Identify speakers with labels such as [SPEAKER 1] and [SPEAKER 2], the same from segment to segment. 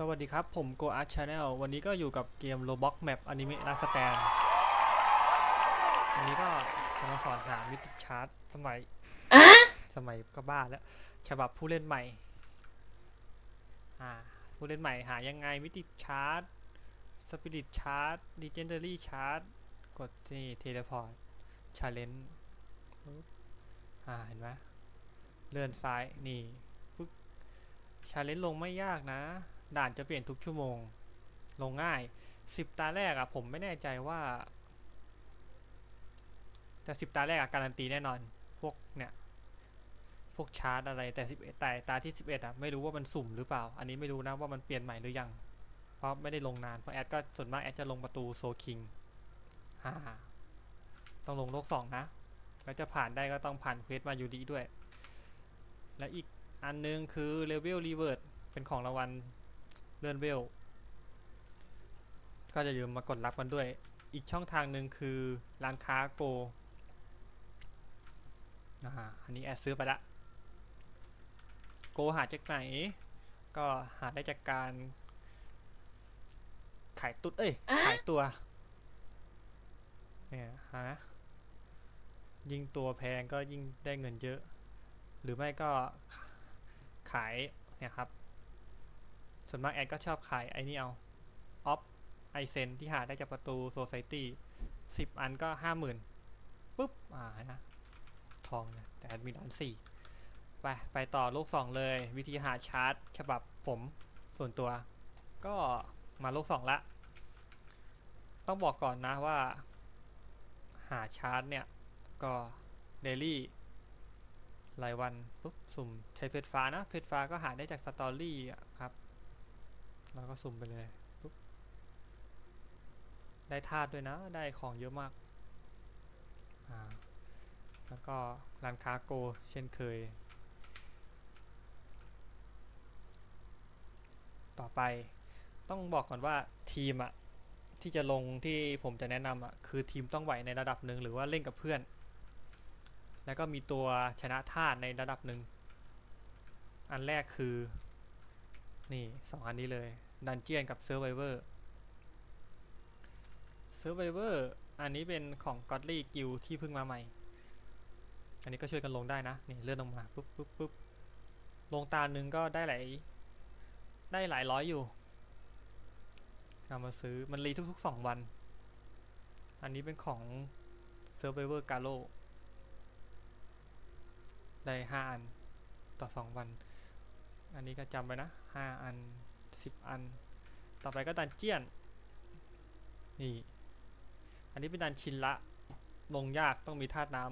[SPEAKER 1] สวัสดีครับ ผม Go Art Channel วันนี้ก็อยู่กับเกม Roblox Map Anime Last Stand วันนี้ก็จะมาสอนหามิติชาร์ตสมัยสมัยก็บ้าแล้ว ฉบับผู้เล่นใหม่อ่าผู้เล่นใหม่หายังไงมิติชาร์ตสปิริตชาร์ตดิเจนเดอรี่ชาร์ตกดที่เทเลพอร์ตชาเลนจ์อ่าเห็นไหมเลื่อนซ้ายนี่ปึ๊บชาเลนจ์ลงไม่ยากนะ ด่านจะเปลี่ยนทุกชั่วโมง ลงง่ายสิบตาแรกอะผมไม่แน่ใจว่า แต่สิบตาแรกอะการันตีแน่นอน พวกเนี่ย พวกชาร์ตอะไรแต่สิบแต่ตาที่สิบเอ็ดอะไม่รู้ว่ามันสุ่มหรือเปล่า อันนี้ไม่รู้นะว่ามันเปลี่ยนใหม่หรือยัง เพราะไม่ได้ลงนาน เพราะแอดก็ส่วนมากแอดจะลงประตูโซคิงฮ่าต้องลงโลกสองนะ แล้วจะผ่านได้ก็ต้องผ่านเควสมาอยู่ดีด้วย และอีกอันนึงคือเลเวลรีเวิร์ดเป็นของรางวัล เลื่อนเวล ก็จะยืมมากดรับกันด้วย อีกช่องทางหนึ่งคือร้านค้าโกอ่าอันนี้แอดซื้อไปละโกหาจากไหน ก็หาได้จากการขายตุ๊ด เอ้ย ขายตัว เนี่ยฮะยิ่งตัวแพงก็ยิ่งได้เงินเยอะ หรือไม่ก็ขายเนี่ยครับ ส่วนมากแอดก็ชอบขายไอ้นี่เอาออฟไอเซนที่หาได้จากประตูโซ c i ตี้สิบอันก็ห้าหมื่นปุ๊บ อ่านะทองนะแต่แอดมีล้านสี่ไป ไปต่อโลกสองเลย วิธีหาชาร์ตฉบับผมส่วนตัว ก็มาโลกสองละ ต้องบอกก่อนนะว่า หาชาร์ตเนี่ย ก็เดลี่รายวันปุ๊บสุ่มใช้เพชรฟ้านะเพชรฟ้าก็หาได้จากสตอรี่ครับ แล้วก็สุ่มไปเลยปุ๊บได้ธาตุด้วยนะ ได้ของเยอะมาก อ่า แล้วก็ร้านค้าโกเช่นเคย ต่อไปต้องบอกก่อนว่าทีมอะที่จะลงที่ผมจะแนะนำอะคือทีมต้องไหวในระดับหนึ่งหรือว่าเล่นกับเพื่อน แล้วก็มีตัวชนะธาตุในระดับหนึ่ง อันแรกคือ นี่สองอันนี้เลย ดันเจียนกับเซอร์ไวเวอร์เซอร์ไวเวอร์อันนี้เป็นของก็อดลี่กิลที่เพิ่งมาใหม่ อันนี้ก็ช่วยกันลงได้นะนี่เลื่อนลงมาปุ๊บปุ๊บปุ๊บลงตาหนึ่งก็ได้หลายได้หลายร้อยอยู่นำมาซื้อมันรีทุกๆสองวัน อันนี้เป็นของ Survivor g a l o ได้ห้าอันต่อสองวัน อันนี้ก็จำไว้นะห้าอัน สิบอัน ต่อไปก็ดันเจียน นี่ อันนี้เป็นดันชินละ ลงยากต้องมีธาตุน้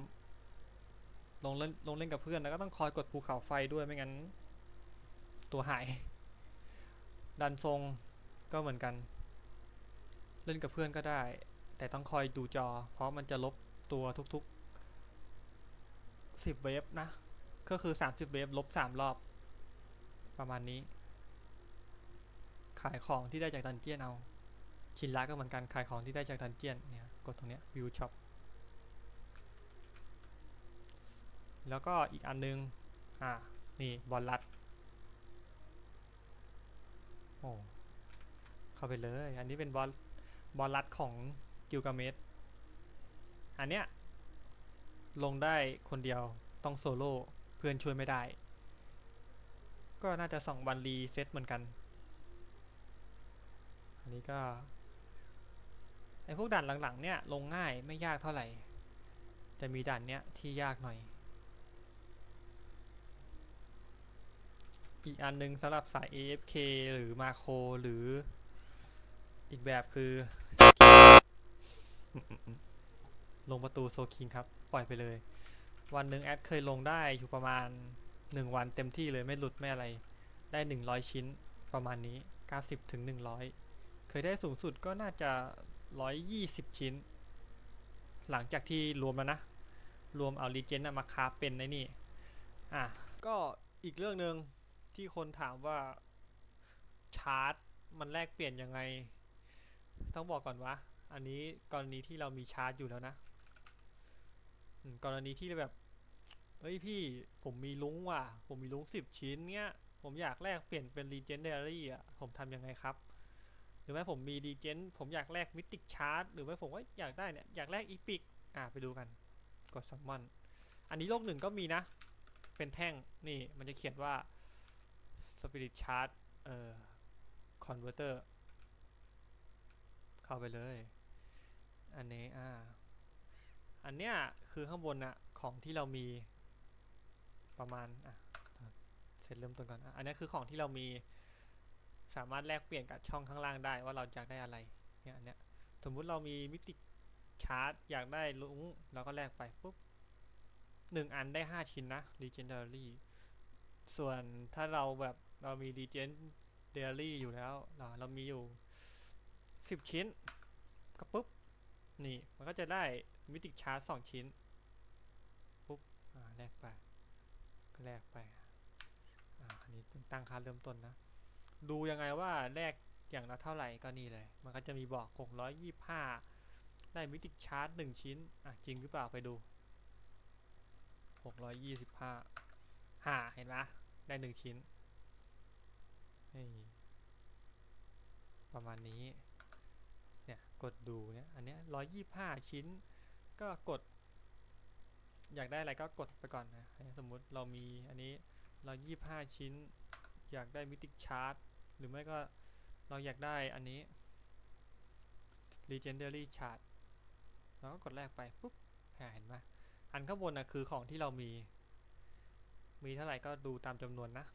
[SPEAKER 1] ำลงเล่นลงเล่นกับเพื่อนแล้วก็ต้องคอยกดภูเขาไฟด้วยไม่งั้น ตัวหาย ดันทรงก็เหมือนกัน เล่นกับเพื่อนก็ได้ แต่ต้องคอยดูจอ เพราะมันจะลบตัวทุกๆ10เวฟนะ ก็คือ 30เวฟลบ3รอบ ประมาณนี้ ขายของที่ได้จากดันเจียนเอา ชินละก็เหมือนกันขายของที่ได้จากดันเจียนเนี่ยกดตรงเนี้ยวิวช็อปแล้วก็อีกอันนึง อ่า นี่บอลลัด โอ้ เข้าไปเลย อันนี้เป็นบอลบอลลัดของกิลกาเมสอันเนี้ย ลงได้คนเดียว ต้องโซโล่ เพื่อนช่วยไม่ได้ ก็น่าจะสองวันรีเซ็ตเหมือนกัน อันนี้ก็ไอพวกด่านหลังๆ เนี่ยลงง่ายไม่ยากเท่าไหร่ จะมีด่านเนี้ยที่ยากหน่อย อีกอันหนึงสำหรับสาย AFK หรือมาโครหรืออีกแบบคือ ลงประตูโซคิงครับ ปล่อยไปเลย วันหนึ่งแอดเคยลงได้อยู่ประมาณ 1 วันเต็มที่เลยไม่หลุดไม่อะไร ได้ 100 ชิ้นประมาณนี้ 90ถึง100 ยได้สูงสุดก็น่าจะ 120 ชิ้น หลังจากที่รวมแล้วนะ รวมเอาลีเจนมาคาเป็นในนี่ อะ ก็อีกเรื่องหนึ่งที่คนถามว่าชาร์ตมันแลกเปลี่ยนยังไง ต้องบอกก่อนว่า อันนี้กรณีที่เรามีชาร์จอยู่แล้วนะ กรณีที่แบบ เฮ้ยพี่ผมมีลุงว่ะ ผมมีลุงสิบชิ้นเนี้ย ผมอยากแลกเปลี่ยนเป็น Legendary อะ ผมทำยังไงครับ หรือว่ผมมี Legend ผมอยากแลก Mythic Chart หรือว่ผมว่าอยากได้เนี่ยอยากแลก Epic อะไปดูกันกด Summon อันนี้โลกหนึ่งก็มีนะ เป็นแท่งนี่มันจะเขียนว่า Spirit Chart เอ่อ Converter เข้าไปเลย อันนี้อ่าอันเนี้ยคือข้างบนอะของที่เรามีประมาณอะเสร็จเริ่มต้นก่อนอะอันนี้คือของที่เรามี สามารถแลกเปลี่ยนกับช่องข้างล่างได้ว่าเราอยากได้อะไรเนี่ยอันเนี้ยสมมุติเรามีมิติชาร์ตอยากได้ลุงเราก็แลกไปปุ๊บหนึ่งอันได้ห้าชิ้นนะ legendary ส่วนถ้าเราแบบเรามี legendary อยู่แล้วเราเรามีอยู่สิบชิ้น ก็ปุ๊บ นี่มันก็จะได้มิติชาร์ตสองชิ้น ปุ๊บ อ่าแลกไป ก็แลกไป อ่าอันนี้ตั้งค่าเริ่มต้นนะ ดูยังไงว่าแลกอย่างละเท่าไหร่ก็นี่เลย มันก็จะมีบอก 625 ได้มิติชาร์ตหนึ่งชิ้น อะ จริงหรือเปล่าไปดู 625หาเห็นไหมได้หนึ่งชิ้น นี่ประมาณนี้ เนี่ย กดดูเนี่ย อันเนี้ย 125 ชิ้น ก็กด อยากได้อะไรก็กดไปก่อนนะ สมมุติเรามีอันนี้เรายี่ห้าชิ้น อยากได้มิติชาร์ต หรือไม่ก็เราอยากได้อันนี้ legendary chart เราก็กดแรกไปปุ๊บหาเห็นไหมอันข้างบนนะคือของที่เรามี มีเท่าไหร่ก็ดูตามจำนวนนะ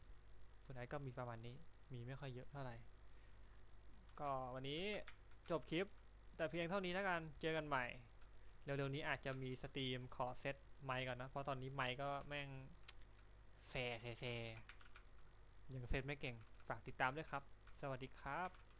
[SPEAKER 1] ส่วนใหญ่ก็มีประมาณนี้ มีไม่ค่อยเยอะเท่าไหร่ ก็วันนี้จบคลิป แต่เพียงเท่านี้แล้วกัน เจอกันใหม่ เร็วๆนี้อาจจะมีสตรีมขอเซตไมค์ก่อนนะ เพราะตอนนี้ไมค์ก็แม่งแซแซแซยังเซตไม่เก่ง ฝากติดตามด้วยครับ สวัสดีครับ